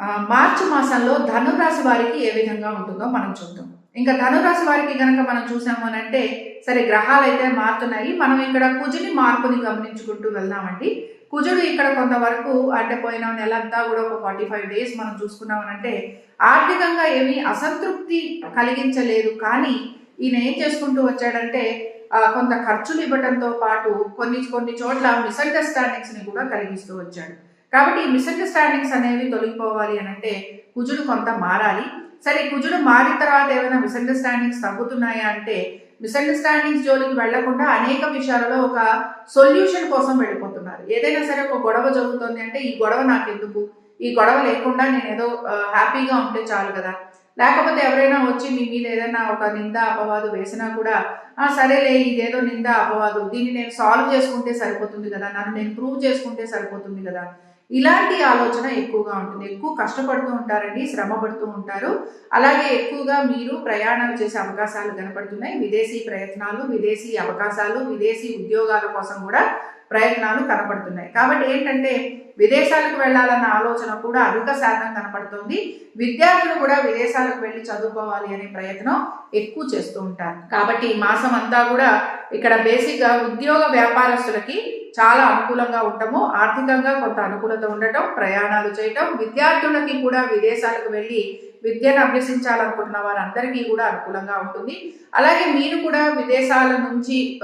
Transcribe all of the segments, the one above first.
మార్చి మాసంలో ధనురాశి వారికి ఏ విధంగా ఉంటుందో మనం చూద్దాం. ఇంకా ధనురాశి వారికి కనుక మనం చూసాము అని అంటే సరే గ్రహాలు అయితే మారుతున్నాయి. మనం ఇక్కడ కుజుని మార్పుని గమనించుకుంటూ వెళ్దామండి. కుజుడు ఇక్కడ కొంతవరకు అంటే పోయిన నెలంతా కూడా ఒక ఫార్టీ ఫైవ్ డేస్ మనం చూసుకున్నామనంటే ఆర్థికంగా ఏమీ అసంతృప్తి కలిగించలేదు. కానీ ఈయన ఏం చేసుకుంటూ వచ్చాడంటే కొంత ఖర్చులు ఇవ్వడంతో పాటు కొన్ని కొన్ని చోట్ల మిస్అండర్స్టాండింగ్స్ని కూడా కలిగిస్తూ వచ్చాడు. కాబట్టి ఈ మిస్అండర్స్టాండింగ్స్ అనేవి తొలగిపోవాలి అని అంటే కుజుడు కొంత మారాలి. సరే కుజుడు మారిన తర్వాత ఏమైనా మిస్అండర్స్టాండింగ్స్ తగ్గుతున్నాయా అంటే మిస్అండర్స్టాండింగ్స్ జోలికి వెళ్ళకుండా అనేక విషయాలలో ఒక సొల్యూషన్ కోసం వెళ్ళిపోతున్నారు. ఏదైనా సరే ఒక గొడవ జరుగుతుంది అంటే ఈ గొడవ నాకెందుకు? ఈ గొడవ లేకుండా నేను ఏదో హ్యాపీగా ఉంటే చాలు కదా. లేకపోతే ఎవరైనా వచ్చి మీ మీద ఏదైనా ఒక నింద అపవాదు వేసినా కూడా ఆ సరేలే ఇదేదో నింద అపవాదు దీన్ని నేను సాల్వ్ చేసుకుంటే సరిపోతుంది కదా నన్ను నేను ప్రూవ్ చేసుకుంటే సరిపోతుంది కదా. ఇలాంటి ఆలోచన ఎక్కువగా ఉంటుంది. ఎక్కువ కష్టపడుతూ ఉంటారండి శ్రమ పడుతూ ఉంటారు. అలాగే ఎక్కువగా మీరు ప్రయాణాలు చేసే అవకాశాలు కనపడుతున్నాయి. విదేశీ ప్రయత్నాలు విదేశీ అవకాశాలు విదేశీ ఉద్యోగాల కోసం కూడా ప్రయత్నాలు కనపడుతున్నాయి కాబట్టి ఏంటంటే విదేశాలకు వెళ్ళాలన్న ఆలోచన కూడా అధిక శాతం కనపడుతుంది విద్యార్థులు కూడా విదేశాలకు వెళ్ళి చదువుకోవాలి అనే ప్రయత్నం ఎక్కువ చేస్తూ ఉంటారు. కాబట్టి ఈ మాసం అంతా కూడా ఇక్కడ బేసిక్గా ఉద్యోగ వ్యాపారస్తులకి చాలా అనుకూలంగా ఉండటము ఆర్థికంగా కొంత అనుకూలత ఉండటం ప్రయాణాలు చేయటం విద్యార్థులకి కూడా విదేశాలకు వెళ్ళి విద్యను అభ్యసించాలనుకుంటున్న వారందరికీ కూడా అనుకూలంగా ఉంటుంది. అలాగే మీరు కూడా విదేశాల నుంచి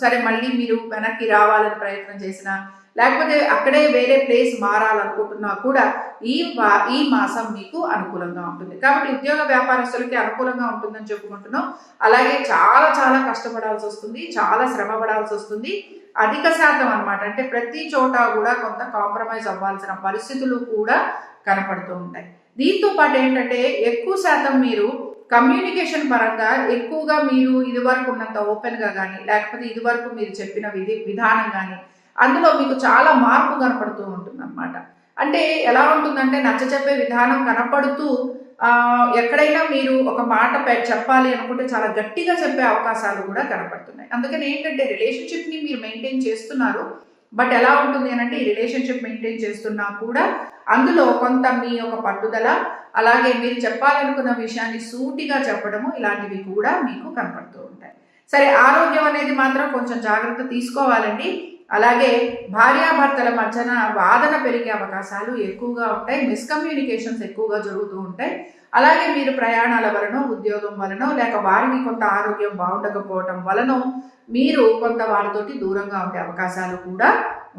సరే మళ్ళీ మీరు వెనక్కి రావాలని ప్రయత్నం చేసిన లేకపోతే అక్కడే వేరే ప్లేస్ మారాలనుకుంటున్నా కూడా ఈ మా ఈ మాసం మీకు అనుకూలంగా ఉంటుంది. కాబట్టి ఉద్యోగ వ్యాపారస్తులకి అనుకూలంగా ఉంటుందని చెప్పుకుంటున్నాం. అలాగే చాలా చాలా కష్టపడాల్సి వస్తుంది. చాలా శ్రమ పడాల్సి వస్తుంది. అధిక శాతం అన్నమాట. అంటే ప్రతి చోట కూడా కొంత కాంప్రమైజ్ అవ్వాల్సిన పరిస్థితులు కూడా కనపడుతూ ఉంటాయి. దీంతో పాటు ఏంటంటే ఎక్కువ శాతం మీరు కమ్యూనికేషన్ పరంగా ఎక్కువగా మీరు ఇదివరకు ఉన్నంత ఓపెన్గా కానీ లేకపోతే ఇదివరకు మీరు చెప్పిన విధి విధానం కానీ అందులో మీకు చాలా మార్పు కనపడుతూ ఉంటుందన్నమాట. అంటే ఎలా ఉంటుందంటే నచ్చ చెప్పే విధానం కనపడుతూ ఎక్కడైనా మీరు ఒక మాట చెప్పాలి అనుకుంటే చాలా గట్టిగా చెప్పే అవకాశాలు కూడా కనపడుతున్నాయి. అందుకని ఏంటంటే రిలేషన్షిప్ని మీరు మెయింటైన్ చేస్తున్నారు. బట్ ఎలా ఉంటుంది అని అంటే ఈ రిలేషన్షిప్ మెయింటైన్ చేస్తున్నా కూడా అందులో కొంత మీ యొక్క పట్టుదల అలాగే మీరు చెప్పాలనుకున్న విషయాన్ని సూటిగా చెప్పడము ఇలాంటివి కూడా మీకు కనపడుతూ ఉంటాయి. సరే ఆరోగ్యం అనేది మాత్రం కొంచెం జాగ్రత్త తీసుకోవాలండి. అలాగే భార్యాభర్తల మధ్యన వాదన పెరిగే అవకాశాలు ఎక్కువగా ఉంటాయి మిస్కమ్యూనికేషన్స్ ఎక్కువగా జరుగుతూ ఉంటాయి. అలాగే మీరు ప్రయాణాల వలన ఉద్యోగం వలన లేక వారికి కొంత ఆరోగ్యం బాగుండకపోవటం వలన మీరు కొంత వారితోటి దూరంగా ఉండే అవకాశాలు కూడా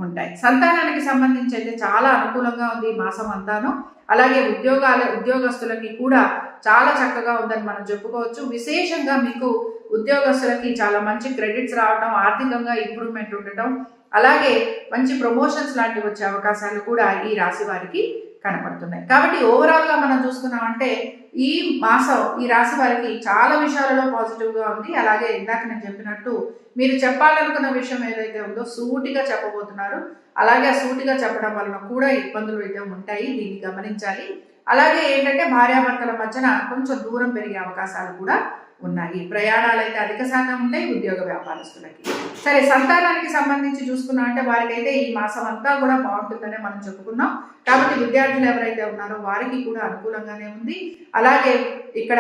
ఉంటాయి. సంతానానికి సంబంధించి అయితే చాలా అనుకూలంగా ఉంది ఈ మాసం అంతాను. అలాగే ఉద్యోగాల ఉద్యోగస్తులకి కూడా చాలా చక్కగా ఉందని మనం చెప్పుకోవచ్చు. విశేషంగా మీకు ఉద్యోగస్తులకి చాలా మంచి క్రెడిట్స్ రావడం ఆర్థికంగా ఇంప్రూవ్మెంట్ ఉండటం అలాగే మంచి ప్రమోషన్స్ లాంటివి వచ్చే అవకాశాలు కూడా ఈ రాశి వారికి కనపడుతున్నాయి. కాబట్టి ఓవరాల్గా మనం చూసుకున్నామంటే ఈ మాసం ఈ రాశి వారికి చాలా విషయాలలో పాజిటివ్గా ఉంది. అలాగే ఇందాక నేను చెప్పినట్టు మీరు చెప్పాలనుకున్న విషయం ఏదైతే ఉందో సూటిగా చెప్పబోతున్నారు. అలాగే సూటిగా చెప్పడం వలన కూడా ఇబ్బందులు అయితే ఉంటాయి. దీన్ని గమనించాలి. అలాగే ఏంటంటే భార్యాభర్తల మధ్యన కొంచెం దూరం పెరిగే అవకాశాలు కూడా ఉన్నాయి. ప్రయాణాలు అయితే అధిక శాతం ఉంటాయి ఉద్యోగ వ్యాపారస్తులకి. సరే సంతానానికి సంబంధించి చూసుకున్నా అంటే వారికైతే ఈ మాసం అంతా కూడా బాగుంటుందనే మనం చెప్పుకున్నాం. కాబట్టి విద్యార్థులు ఎవరైతే ఉన్నారో వారికి కూడా అనుకూలంగానే ఉంది. అలాగే ఇక్కడ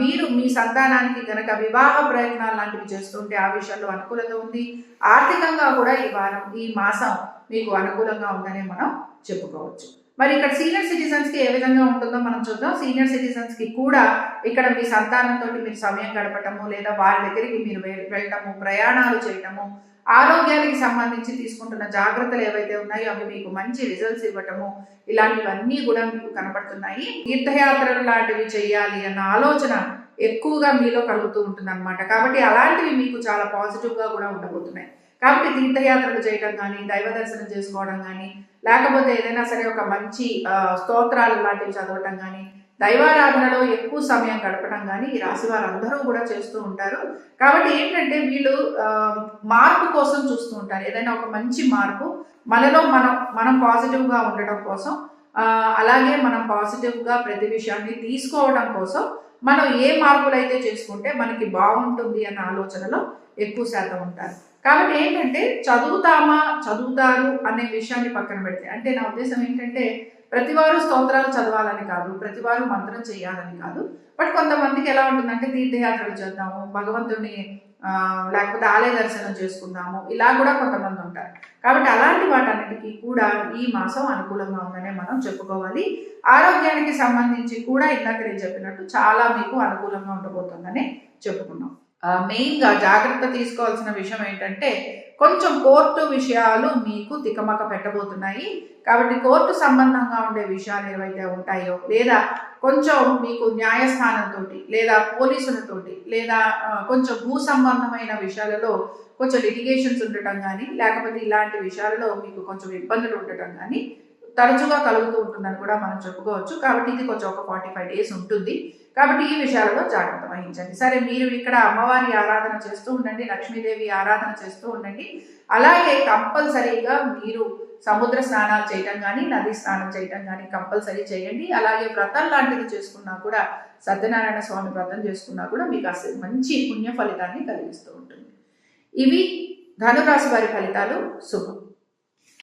మీరు మీ సంతానానికి గనక వివాహ ప్రయత్నాలు లాంటివి చేస్తుంటే ఆ విషయంలో అనుకూలత ఉంది. ఆర్థికంగా కూడా ఈ వారం ఈ మాసం మీకు అనుకూలంగా ఉందనే మనం చెప్పుకోవచ్చు. మరి ఇక్కడ సీనియర్ సిటిజన్స్కి ఏ విధంగా ఉంటుందో మనం చూద్దాం. సీనియర్ సిటిజన్స్కి కూడా ఇక్కడ మీ సంతానంతో మీరు సమయం గడపటము లేదా వారి దగ్గరికి మీరు వెళ్ళటము ప్రయాణాలు చేయటము ఆరోగ్యానికి సంబంధించి తీసుకుంటున్న జాగ్రత్తలు ఏవైతే ఉన్నాయో అవి మీకు మంచి రిజల్ట్స్ ఇవ్వటము ఇలాంటివన్నీ కూడా మీకు కనపడుతున్నాయి తీర్థయాత్రలు లాంటివి చేయాలి అన్న ఆలోచన ఎక్కువగా మీలో కలుగుతూ ఉంటుంది అనమాట కాబట్టి అలాంటివి మీకు చాలా పాజిటివ్గా కూడా ఉండబోతున్నాయి. కాబట్టి తీర్థయాత్రలు చేయడం కానీ దైవ దర్శనం చేసుకోవడం కానీ లేకపోతే ఏదైనా సరే ఒక మంచి స్తోత్రాలు లాంటివి చదవటం కానీ దైవారాధనలో ఎక్కువ సమయం గడపడం కానీ ఈ రాశి వారందరూ కూడా చేస్తూ ఉంటారు. కాబట్టి ఏంటంటే వీళ్ళు మార్పు కోసం చూస్తూ ఉంటారు. ఏదైనా ఒక మంచి మార్పు మనలో మనం మనం పాజిటివ్గా ఉండటం కోసం అలాగే మనం పాజిటివ్గా ప్రతి విషయాన్ని తీసుకోవడం కోసం మనం ఏ మార్పులు అయితే చేసుకుంటే మనకి బాగుంటుంది అన్న ఆలోచనలో ఎక్కువ శాతం ఉంటారు. కాబట్టి ఏంటంటే చదువుతామా చదువుతారు అనే విషయాన్ని పక్కన పెడితే అంటే నా ఉద్దేశం ఏంటంటే ప్రతివారు స్తోత్రాలు చదవాలని కాదు ప్రతివారు మంత్రం చేయాలని కాదు. బట్ కొంతమందికి ఎలా ఉంటుందంటే తీర్థయాత్రలు చేద్దాము భగవంతుని లేకపోతే ఆలయ దర్శనం చేసుకుందాము ఇలా కూడా కొంతమంది ఉంటారు. కాబట్టి అలాంటి వాటన్నిటికీ కూడా ఈ మాసం అనుకూలంగా ఉందనే మనం చెప్పుకోవాలి. ఆరోగ్యానికి సంబంధించి కూడా ఇందాక నేను చెప్పినట్టు చాలా మీకు అనుకూలంగా ఉండబోతుందని చెప్పుకున్నాం. మెయిన్గా జాగ్రత్త తీసుకోవాల్సిన విషయం ఏంటంటే కొంచెం కోర్టు విషయాలు మీకు తికమక పెట్టబోతున్నాయి. కాబట్టి కోర్టు సంబంధంగా ఉండే విషయాలు ఏవైతే ఉంటాయో లేదా కొంచెం మీకు న్యాయస్థానంతో లేదా పోలీసులతోటి లేదా కొంచెం భూ సంబంధమైన విషయాలలో కొంచెం లిటిగేషన్స్ ఉండటం కానీ లేకపోతే ఇలాంటి విషయాలలో మీకు కొంచెం ఇబ్బందులు ఉండటం కానీ తరచుగా కలుగుతూ ఉంటుందని కూడా మనం చెప్పుకోవచ్చు. కాబట్టి ఇది కొంచెం ఒక ఫార్టీ ఫైవ్ డేస్ ఉంటుంది. కాబట్టి ఈ విషయాలలో జాగ్రత్త వహించండి. సరే మీరు ఇక్కడ అమ్మవారి ఆరాధన చేస్తూ ఉండండి లక్ష్మీదేవి ఆరాధన చేస్తూ ఉండండి. అలాగే కంపల్సరీగా మీరు సముద్ర స్నానాలు చేయటం కానీ నది స్నానం చేయటం కానీ కంపల్సరీ చేయండి. అలాగే వ్రతం లాంటిది చేసుకున్నా కూడా సత్యనారాయణ స్వామి వ్రతం చేసుకున్నా కూడా మీకు అసలు మంచి పుణ్య ఫలితాన్ని కలిగిస్తూ ఉంటుంది. ఇవి ధనురాశి వారి ఫలితాలు. శుభం.